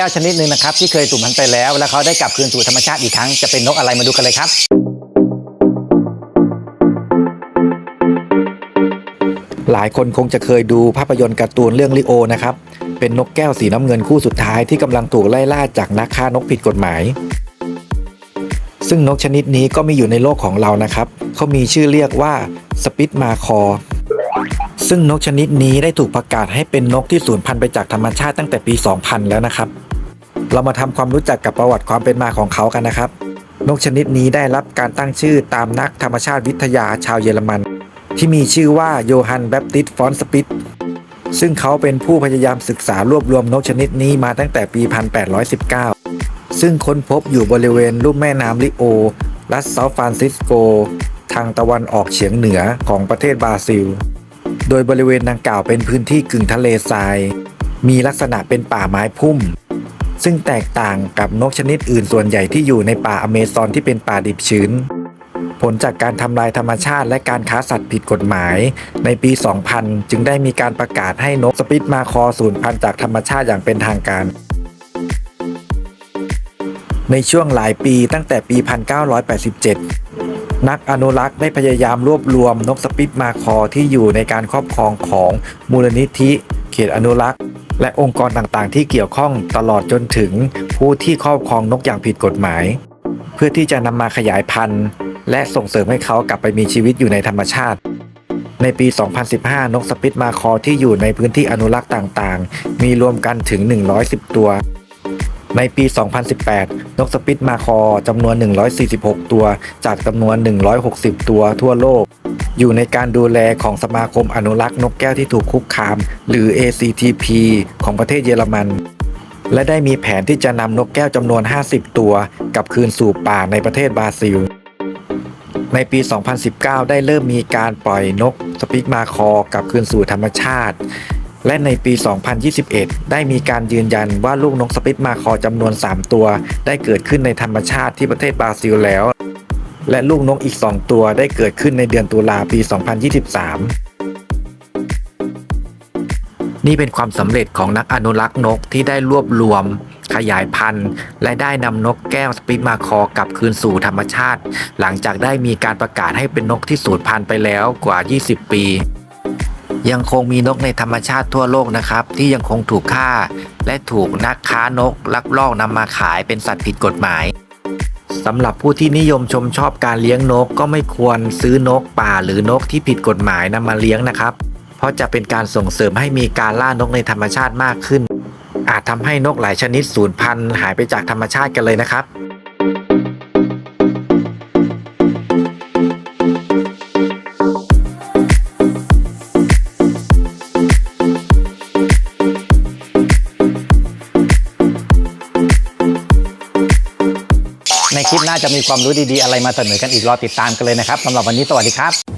แก้วชนิดหนึ่งนะครับที่เคยสูญพันธุ์ไปแล้ว แล้วเขาได้กลับคืนสู่ธรรมชาติอีกครั้งจะเป็นนกอะไรมาดูกันเลยครับหลายคนคงจะเคยดูภาพยนตร์การ์ตูนเรื่องลิโอนะครับ เป็นนกแก้วสีน้ำเงินคู่สุดท้ายที่กำลังถูกไล่ล่าจากนักฆ่านกผิดกฎหมาย ซึ่งนกชนิดนี้ก็มีอยู่ในโลกของเรานะครับ เขามีชื่อเรียกว่าสปิตมาคอ ซึ่งนกชนิดนี้ได้ถูกประกาศให้เป็นนกที่สูญพันธุ์ไปจากธรรมชาติตั้งแต่ปี 2000 แล้วนะครับ เรามาทำความรู้จักกับประวัติความเป็นมาของเขากันนะครับ นกชนิดนี้ได้รับการตั้งชื่อตามนักธรรมชาติวิทยาชาวเยอรมัน ที่มีชื่อว่าโยฮันแบปติสฟอนสปิตซึ่งเขาเป็นผู้พยายามศึกษารวบรวมนกชนิดนี้มาตั้งแต่ปี 1819 ซึ่งค้นพบอยู่บริเวณลุ่มแม่น้ำลิโอ รัฐซาฟานซิสโก ทางตะวันออกเฉียงเหนือของประเทศบราซิล โดยบริเวณดังกล่าวเป็นพื้นที่กึ่งทะเลทราย มีลักษณะเป็นป่าไม้พุ่ม ซึ่งแตกต่างกับนกชนิดอื่นส่วนใหญ่ที่อยู่ในป่าอเมซอนที่เป็นป่าดิบชื้น ผลจากการทำลายธรรมชาติและการค้าสัตว์ผิดกฎหมาย ในปี 2000 จึงได้มีการประกาศให้นกสปิตมาคอสูญพันธุ์จากธรรมชาติอย่างเป็นทางการในช่วงหลายปีตั้งแต่ปี 1987 นักอนุรักษ์ได้พยายามรวบรวมนกสปิตมาคอที่อยู่ในการครอบครองของมูลนิธิ เขตอนุรักษ์ และองค์กรต่างๆ ที่เกี่ยวข้องตลอดจนถึงผู้ที่ครอบครองนกอย่างผิดกฎหมาย เพื่อที่จะนำมาขยายพันธุ์ และส่งเสริมให้เขากลับไปมีชีวิตอยู่ในธรรมชาติ ในปี 2015 นกสปิตมาคอที่อยู่ในพื้นที่อนุรักษ์ต่างๆ มีรวมกันถึง 110 ตัวในปี 2018 นกสปิตมาคอจำนวน 146 ตัว จากจำนวน 160 ตัวทั่วโลก อยู่ในการดูแลของสมาคมอนุรักษ์นกแก้วที่ถูกคุกคาม หรือ ACTP ของประเทศเยอรมัน และได้มีแผนที่จะนำนกแก้วจำนวน 50 ตัวกลับคืนสู่ป่าในประเทศบราซิล ในปี 2019 ได้เริ่มมีการปล่อยนกสปิกมาคอกลับคืนสู่ธรรมชาติ และในปี 2021 ได้มีการยืนยันว่าลูกนกสปิตมาคอจำนวน 3 ตัว ได้เกิดขึ้นในธรรมชาติที่ประเทศบราซิลแล้ว และลูกนกอีก 2 ตัวได้เกิดขึ้นในเดือนตุลาปี 2023 นี่เป็นความสำเร็จของนักอนุรักษ์นกที่ได้รวบรวม ขยายพันธุ์ และได้นำนกแก้วสปิตมาคอกลับคืนสู่ธรรมชาติ หลังจากได้มีการประกาศให้เป็นนกที่สูญพันธุ์ไปแล้วกว่า 20 ปียังคงมีนกในธรรมชาติทั่วโลกนะครับ ที่ยังคงถูกฆ่า และถูกนักค้านกลักลอบนำมาขายเป็นสัตว์ผิดกฎหมาย สำหรับผู้ที่นิยมชมชอบการเลี้ยงนกก็ไม่ควรซื้อนกป่าหรือนกที่ผิดกฎหมายนำมาเลี้ยงนะครับ เพราะจะเป็นการส่งเสริมให้มีการล่านกในธรรมชาติมากขึ้น อาจทำให้นกหลายชนิดสูญพันธุ์หายไปจากธรรมชาติกันเลยนะครับ จะมีความรู้ดีๆ อะไรมาเสนอกันอีกรอติดตามกันเลยนะครับสำหรับวันนี้สวัสดีครับ